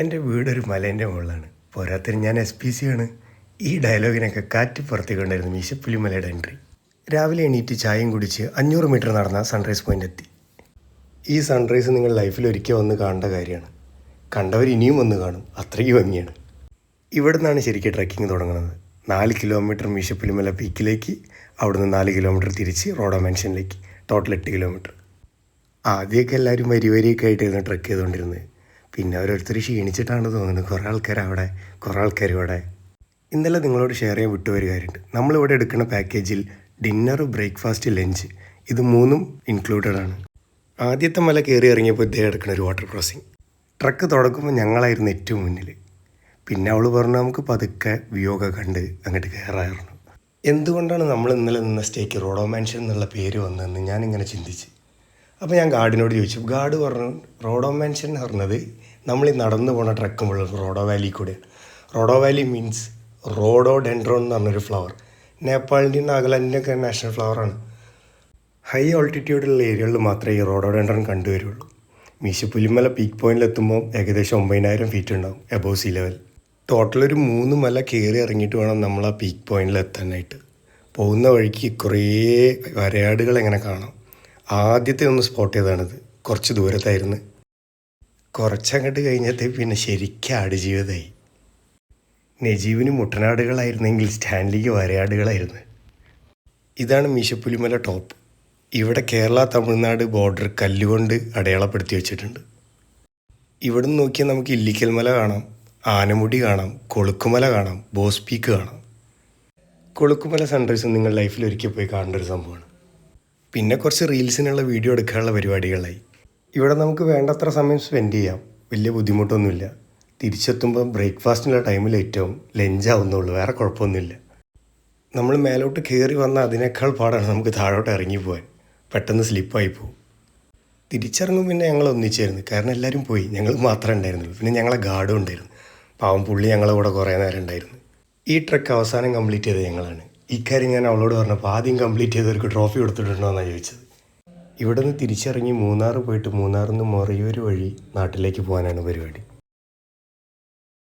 എന്റെ വീടൊരു മലേന്റെ മുകളിലാണ്. പോരാത്തിന് ഞാൻ എസ് പി സി ആണ്. ഈ ഡയലോഗിനൊക്കെ കാറ്റ് പുറത്തേക്കൊണ്ടായിരുന്നു മീശപ്പുലിമലയുടെ എൻട്രി. രാവിലെ എണീറ്റ് ചായയും കുടിച്ച് അഞ്ഞൂറ് മീറ്റർ നടന്ന സൺറൈസ് പോയിന്റ് എത്തി. ഈ സൺറൈസ് നിങ്ങൾ ലൈഫിൽ ഒരിക്കൽ വന്ന് കാണേണ്ട കാര്യമാണ്. കണ്ടവർ ഇനിയും വന്ന് കാണും. അത്രയ്ക്ക് ഭംഗിയാണ്. ഇവിടെ നിന്നാണ് ശരിക്കും ട്രക്കിംഗ് തുടങ്ങുന്നത്. നാല് കിലോമീറ്റർ മീശപ്പുലിമല പീക്കിലേക്ക് അവിടുന്ന് നാല് കിലോമീറ്റർ തിരിച്ച് റോഡോ മെൻഷനിലേക്ക് ടോട്ടൽ എട്ട് കിലോമീറ്റർ ആദ്യമൊക്കെ എല്ലാവരും വരി വരിയൊക്കെ ആയിട്ടായിരുന്നു ട്രക്ക് ചെയ്തുകൊണ്ടിരുന്നത്. പിന്നെ ഓരോരുത്തർ ക്ഷീണിച്ചിട്ടാണ് തോന്നുന്നത്. കുറേ ആൾക്കാർ അവിടെ കുറേ ആൾക്കാർ ഇവിടെ. ഇന്നലെ നിങ്ങളോട് ഷെയർ ചെയ്യാൻ വിട്ടുപോയൊരു കാര്യമുണ്ട്. നമ്മളിവിടെ എടുക്കുന്ന പാക്കേജിൽ ഡിന്നർ ബ്രേക്ക്ഫാസ്റ്റ് ലഞ്ച് ഇത് മൂന്നും ഇൻക്ലൂഡഡ് ആണ്. ആദ്യത്തെ മല കയറി ഇറങ്ങിയപ്പോൾ ഇദ്ദേഹം എടുക്കുന്ന ഒരു വാട്ടർ ക്രോസിങ് ട്രക്ക് തുടക്കുമ്പോൾ ഞങ്ങളായിരുന്നു ഏറ്റവും മുന്നിൽ പിന്നെ അവൾ പറഞ്ഞു നമുക്ക് പതുക്കെ വ്യൂ കണ്ട് അങ്ങോട്ട് കയറായിരുന്നു എന്തുകൊണ്ടാണ് നമ്മൾ ഇന്നലെ നിന്ന സ്റ്റേക്ക് റോഡോ മാൻഷൻ എന്നുള്ള പേര് വന്നതെന്ന് ഞാനിങ്ങനെ ചിന്തിച്ച്. അപ്പോൾ ഞാൻ ഗാർഡിനോട് ചോദിച്ചു ഗാർഡ് പറഞ്ഞു റോഡോ മാൻഷൻ എന്ന് പറഞ്ഞത് നമ്മൾ ഈ നടന്നു പോണ ട്രക്കുമ്പോൾ റോഡോ വാലി കൂടെ റോഡോ വാലി മീൻസ് റോഡോ ഡെൻഡ്രോൺ എന്ന് പറഞ്ഞൊരു ഫ്ലവർ നേപ്പാളിന്റെയും നാഗാലാൻഡിന്റെയൊക്കെ നാഷണൽ ഫ്ലവറാണ് ഹൈ ഓൾട്ടിറ്റ്യൂഡുള്ള ഏരിയകളിൽ മാത്രമേ ഈ റോഡോ ഡെൻഡ്രോൺ കണ്ടുവരുള്ളൂ. മീശപ്പുലിമല പീക്ക് പോയിന്റിൽ എത്തുമ്പോൾ ഏകദേശം ഒമ്പതിനായിരം ഫീറ്റ് ഉണ്ടാവും എബോവ് സീ ലെവൽ ടോട്ടൽ ഒരു മൂന്ന് മല കയറി ഇറങ്ങിയിട്ട് വേണം നമ്മൾ ആ പീക്ക് പോയിന്റിൽ എത്താനായിട്ട്. പോകുന്ന വഴിക്ക് കുറേ വരയാടുകൾ എങ്ങനെ കാണാം. ആദ്യത്തെ ഒന്ന് സ്പോട്ട് ചെയ്തതാണിത്. കുറച്ച് ദൂരത്തായിരുന്നു. കുറച്ചങ്ങോട്ട് കഴിഞ്ഞത്തെ പിന്നെ ശരിക്കും ആടുജീവിതമായി. നജീവിന് മുട്ടനാടുകളായിരുന്നെങ്കിൽ സ്റ്റാൻലിക്ക് വരയാടുകളായിരുന്നു. ഇതാണ് മീശപ്പുലിമല ടോപ്പ് ഇവിടെ കേരള തമിഴ്നാട് ബോർഡർ കല്ലുകൊണ്ട് അടയാളപ്പെടുത്തി വെച്ചിട്ടുണ്ട്. ഇവിടുന്ന് നോക്കിയാൽ നമുക്ക് ഇല്ലിക്കൽ മല കാണാം ആനമുടി കാണാം കൊളുക്കുമല കാണാം ബോസ് പീക്ക് കാണാം. കൊളുക്കുമല സൺറൈസ് നിങ്ങൾ ലൈഫിൽ ഒരിക്കൽ പോയി കാണേണ്ട ഒരു സംഭവമാണ്. പിന്നെ കുറച്ച് റീൽസിനുള്ള വീഡിയോ എടുക്കാനുള്ള പരിപാടികളായി. ഇവിടെ നമുക്ക് വേണ്ടത്ര സമയം സ്പെൻഡ് ചെയ്യാം. വലിയ ബുദ്ധിമുട്ടൊന്നുമില്ല. തിരിച്ചെത്തുമ്പോൾ ബ്രേക്ക്ഫാസ്റ്റിനുള്ള ടൈമിൽ ഏറ്റവും ലഞ്ചാവുന്നുള്ളൂ. വേറെ കുഴപ്പമൊന്നുമില്ല. നമ്മൾ മേലോട്ട് കയറി വന്ന അതിനേക്കാൾ പാടാണ് നമുക്ക് താഴോട്ട് ഇറങ്ങി പോകാൻ. പെട്ടെന്ന് സ്ലിപ്പായി പോകും തിരിച്ചിറങ്ങും പിന്നെ ഞങ്ങൾ ഒന്നിച്ചായിരുന്നു. കാരണം എല്ലാവരും പോയി. ഞങ്ങൾ മാത്രമേ ഉണ്ടായിരുന്നുള്ളൂ. പിന്നെ ഞങ്ങളെ ഗാർഡും ഉണ്ടായിരുന്നു. പാവം പുള്ളി ഞങ്ങളെ കൂടെ കുറേ നേരം ഉണ്ടായിരുന്നു. ഈ ട്രക്ക് അവസാനം കംപ്ലീറ്റ് ചെയ്തത് ഞങ്ങളാണ്. ഇക്കാര്യം ഞാൻ അവളോട് പറഞ്ഞപ്പോൾ ആദ്യം കംപ്ലീറ്റ് ചെയ്തവർക്ക് ട്രോഫി കൊടുത്തിട്ടുണ്ടോ എന്നാണ് ചോദിച്ചത്. ഇവിടെ നിന്ന് തിരിച്ചിറങ്ങി മൂന്നാർ പോയിട്ട് മൂന്നാറിൽ നിന്ന് മൊറയൂർ വഴി നാട്ടിലേക്ക് പോകാനാണ് പരിപാടി.